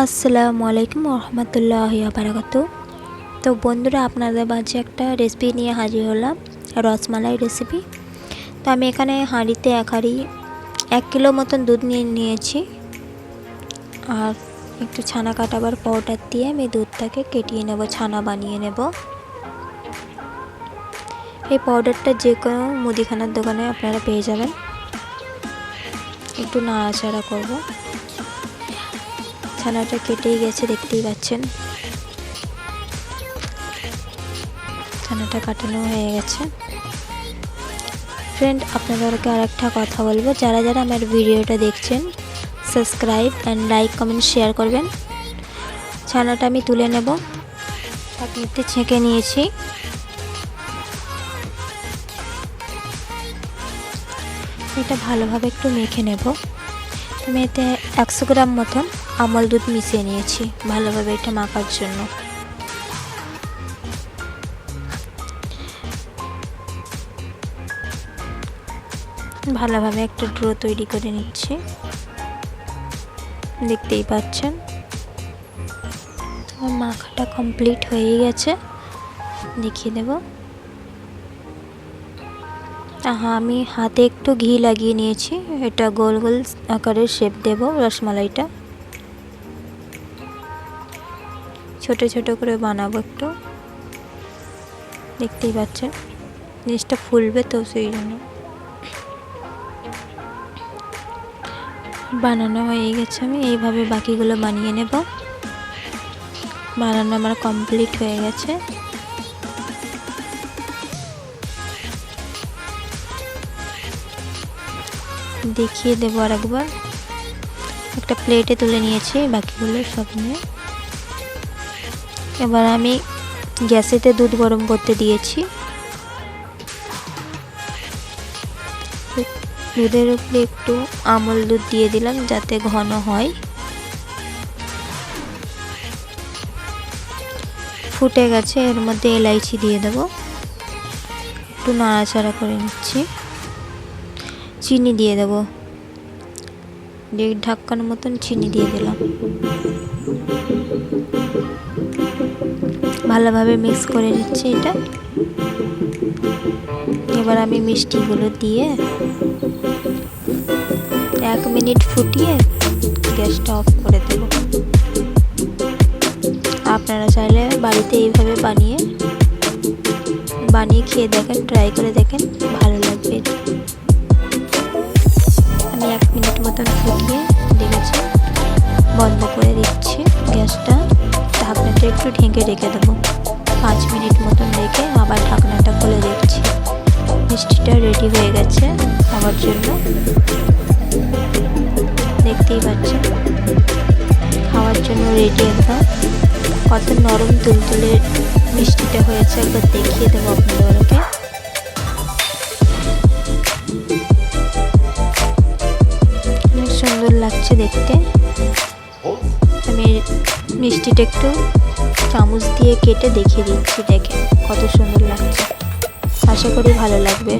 আসসালামু আলাইকুম রহমতুল্লাহ বারাকাতু তো বন্ধুরা, আপনাদের মাঝে একটা রেসিপি নিয়ে হাজির হলাম, রসমালাই রেসিপি তো আমি এখানে হাঁড়িতে এক হাঁড়ি, এক কিলো মতন দুধ নিয়ে নিয়েছি। আর একটু ছানা কাটাবার পাউডার দিয়ে আমি দুধটাকে কেটিয়ে নেব, ছানা বানিয়ে নেব। এই পাউডারটা যে কোনো মুদিখানার দোকানে আপনারা পেয়ে যাবেন। একটু নাড়াচাড়া করব। ছানাটা কেটেই গেছে, দেখতেই পাচ্ছেন। ছানাটা কাটানো হয়ে গেছে। ফ্রেন্ড আপনাদেরকে আর একটা কথা বলব। যারা যারা আমার ভিডিওটা দেখছেন subscribe and like comment share করবেন। ছানাটা আমি তুলে নেব। চাটনিতে ছেঁকে নিয়েছি। এটা ভালোভাবে একটু মেখে নেব। আমি এতে একশো গ্রাম মতন আমল দুধ মিশিয়ে নিয়েছি, ভালোভাবে এটা মাখার জন্য। ভালোভাবে একটা ড্রো তৈরি করে নিচ্ছি। দেখতেই পাচ্ছেন। আমার মাখাটা কমপ্লিট হয়ে গেছে। দেখিয়ে দেব। হ্যাঁ আমি হাতে একটু ঘি লাগিয়ে নিয়েছি। এটা গোল গোল আকারের শেপ দেব, রসমালাইটা। ছোট ছোট করে বানাবো একটু। দেখতেই পাচ্ছেন, জিনিসটা ফুলবে তো সেই জন্য। বানানো হয়ে গেছে আমি, এইভাবে বাকিগুলো বানিয়ে নেব। বানানো আমার কমপ্লিট হয়ে গেছে। দেখিয়ে দেবো আর একবার একটা প্লেটে তুলে নিয়েছি বাকিগুলো সব নিয়ে। এবার আমি গ্যাসেতে দুধ গরম করতে দিয়েছি। দুধের উপরে একটু আমল দুধ দিয়ে দিলাম যাতে ঘন হয়। ফুটে গেছে, এর মধ্যে এলাইচি দিয়ে দেব। একটু নাড়াচাড়া করে নিচ্ছি। চিনি দিয়ে দেবো। দেড় ঢাক্কার মতন চিনি দিয়ে দিলাম। ভালোভাবে মিক্স করে নিচ্ছি এটা। এবার আমি মিষ্টিগুলো দিয়ে এক মিনিট ফুটিয়ে গ্যাসটা অফ করে দেব। আপনারা চাইলে বাড়িতে এইভাবে বানিয়ে বানিয়ে খেয়ে দেখেন ট্রাই করে দেখেন, ভালো লাগবে। আমি এক মিনিট মতন ফুটিয়ে দেখেছি, বন্ধ করে দিচ্ছি গ্যাসটা। ঢাকনাটা একটু ঢেকে রেখে দেবো। পাঁচ মিনিট মতন রেখে আবার ঢাকনাটা খুলে দিচ্ছি মিষ্টিটা রেডি হয়ে গেছে খাওয়ার জন্য। দেখতেই পাচ্ছেন খাওয়ার জন্য রেডি একদম কত নরম তুলতুলে মিষ্টিটা হয়েছে, একবার দেখিয়ে দেবো আপনাদেরকে। সুন্দর লাগছে দেখতে। আমি মিষ্টিটা একটু চামচ দিয়ে কেটে দেখিয়ে দিচ্ছি দেখে কত সুন্দর লাগছে। আশা করি ভালো লাগবে।